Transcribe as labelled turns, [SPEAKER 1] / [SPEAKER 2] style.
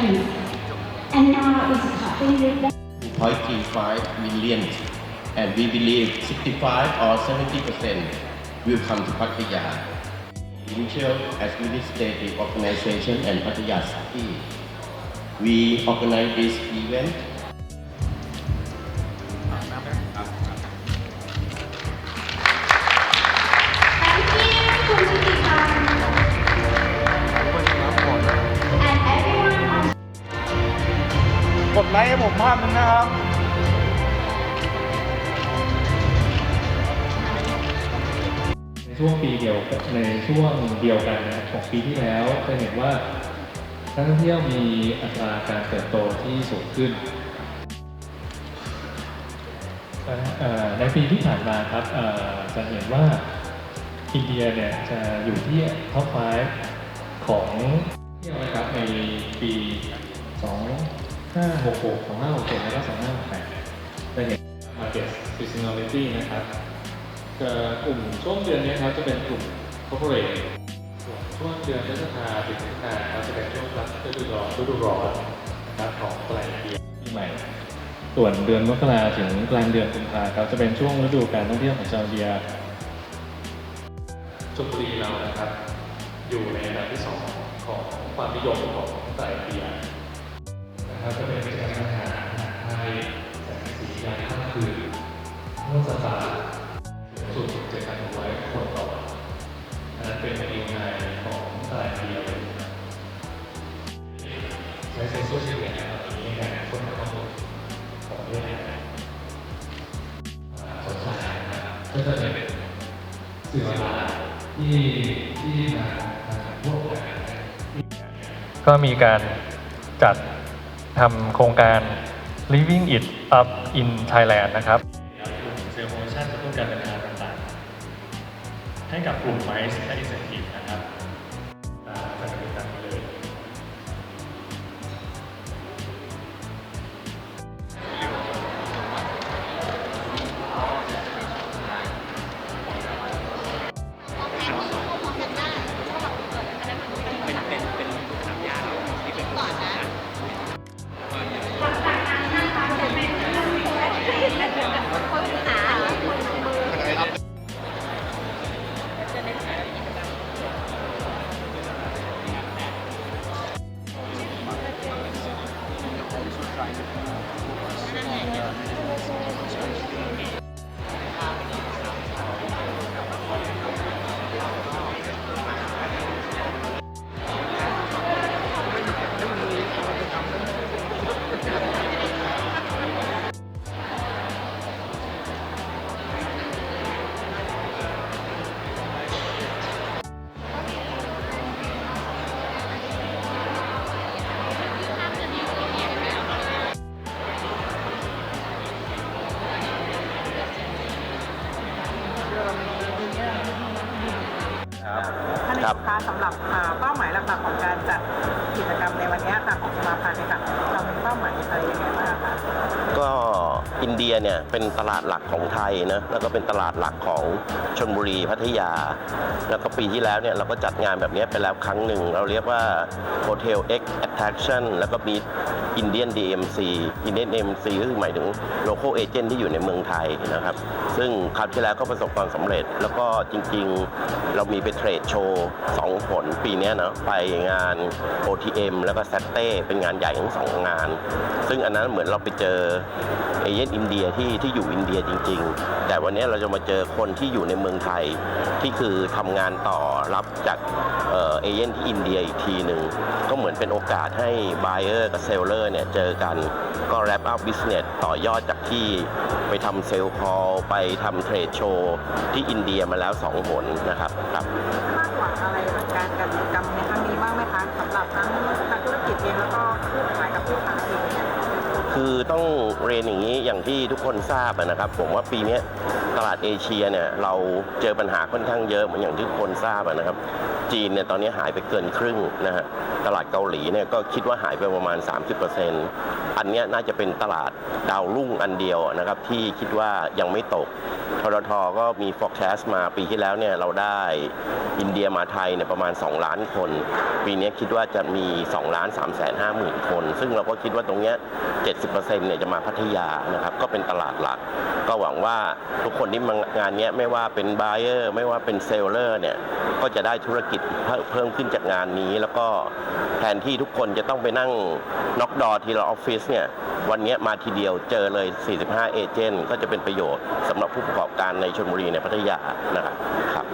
[SPEAKER 1] countries. And now it's topping with the
[SPEAKER 2] 0.35 million, and we believe 65 or 70 percent will come to Pattaya. Initial Administrative Organization and Pattaya City. We organize this event
[SPEAKER 3] ให้ผมภาพนึงนะครับ
[SPEAKER 4] ในช่วงปีเดียวกับในช่วงเดียวกันนะของปีที่แล้วจะเห็นว่านักท่องเที่ยวมีอัตราการเติบโตที่สูงขึ้น ในปีที่ผ่านมาครับจะเห็นว่าอินเดียเนี่ยจะอยู่ที่ท็อป5ของเที่ยวนะครับในปี 2 2566 2567แล้วก็2568จะเห็น market seasonality นะครับกลุ่มช่วงเดือนนี้ครับจะเป็นกลุ่ม corporate ส่วนช่วงเดือนพฤษภาถึงสิงหาครับจะเป็นช่วงรับฤดูร้อนฤดูร้อนนะครับของปลายปีปีใหม่ ส่วนเดือนมกราถึงกลางเดือนกุมภาครับจะเป็นช่วงฤดูการท่องเที่ยวของชาวอินเดียชลบุรีเรานะครับ อยู่ในอันดับที่สองของความนิยมของสายอิ นเดียนะครับจะเป็นการอาหารอาหารไทยแสงสียามค่ำคืนนวดสปาสูงสุดเจ็ดพันหกร้อยคนต่อนอันนั้นเป็นเองในของตลาดเดียวใช้โซเชียลมีเดียตอนนี้ในการค้นหาข้อมูลของเรื่องนี้สนใจนะครับก็จะเป็นสื่อออนไลน์ที่ที่มาพวกก็มีการจัด ทำโครงการ Living It Up in Thailand นะครับเซลล์โมชั่นกระตุ้นการเดินทางต่างๆ ให้กับกลุ่มไมซ์และอินเซนทีฟนะครับ
[SPEAKER 5] สำหรับเป้าหมายหลักๆของการจัดกิจกรรมในวันนี้ค่ะของสมาพันธ์เนี่ยค่ะ อิ
[SPEAKER 2] นเดียเนี่ยเป็นตลาดหลักของไทยนะแล้วก็เป็นตลาดหลักของชนบุรีพัทยา แล้วก็ปีที่แล้วเนี่ยเราก็จัดงานแบบนี้ไปแล้วครั้งหนึ่ง เราเรียกว่า Hotel X Attraction แล้วก็มี Indian DMC Indian DMC ก็คือหมายถึง local agent ที่อยู่ในเมืองไทยนะครับ ซึ่งคราวที่แล้วก็ประสบความสำเร็จ แล้วก็จริงๆเรามีไปเทรดโชว์สองผลปีนี้นะไปงาน OTM แล้วก็ s a t เต้เป็นงานใหญ่ทั้งสองงาน ซึ่งอันนั้นเหมือนเราไปเจอเอเย่นอินเดียที่ที่อยู่อินเดียจริง ๆ แต่วันนี้เราจะมาเจอคนที่อยู่ในเมืองไทยที่คือทำงานต่อรับจากเอเอเย่นที่อินเดียอีกทีหนึ่งก็เหมือนเป็นโอกาสให้ buyer กับ seller เนี่ยเจอกันก็ wrap up business ต่อยอดจากที่ไปทำเซลล์คอลไปทำเทรดโชว์ที่อินเดียมาแล้วสองหนนะครับครับ
[SPEAKER 5] คาดหวังอะไรการจัดกิจกรรม
[SPEAKER 2] ต้องเรียนอย่างนี้อย่างที่ทุกคนทราบนะครับ ผมว่าปีนี้ตลาดเอเชียเนี่ยเราเจอปัญหาค่อนข้างเยอะเหมือนอย่างที่ทุกคนทราบนะครับ จีนเนี่ยตอนนี้หายไปเกินครึ่งนะฮะตลาดเกาหลีเนี่ยก็คิดว่าหายไปประมาณ 30%ออันนี้น่าจะเป็นตลาดดาวรุ่งอันเดียวนะครับที่คิดว่ายังไม่ตกทรทก็มี forecast มาปีที่แล้วเนี่ยเราได้อินเดียมาไทยเนี่ยประมาณ 2 ล้านคน ปีนี้คิดว่าจะมี2ล้าน3แสน5หมื่นคน ซึ่งเราก็คิดว่าตรงเนี้ย70%เนี่ยจะมาพัทยานะครับก็เป็นตลาดหลัก ก็หวังว่าทุกคนที่มางานนี้ไม่ว่าเป็น buyer ไม่ว่าเป็น seller เนี่ยก็จะได้ธุรกิจเพิ่มเพิ่มขึ้นจากงานนี้ แล้วก็แทนที่ทุกคนจะต้องไปนั่งน็อกดอทีละออฟฟิศเนี่ยวันนี้มาทีเดียวเจอเลย 45 เอเจนต์ก็จะเป็นประโยชน์สำหรับผู้ประกอบการในชลบุรีในพัทยานะครับ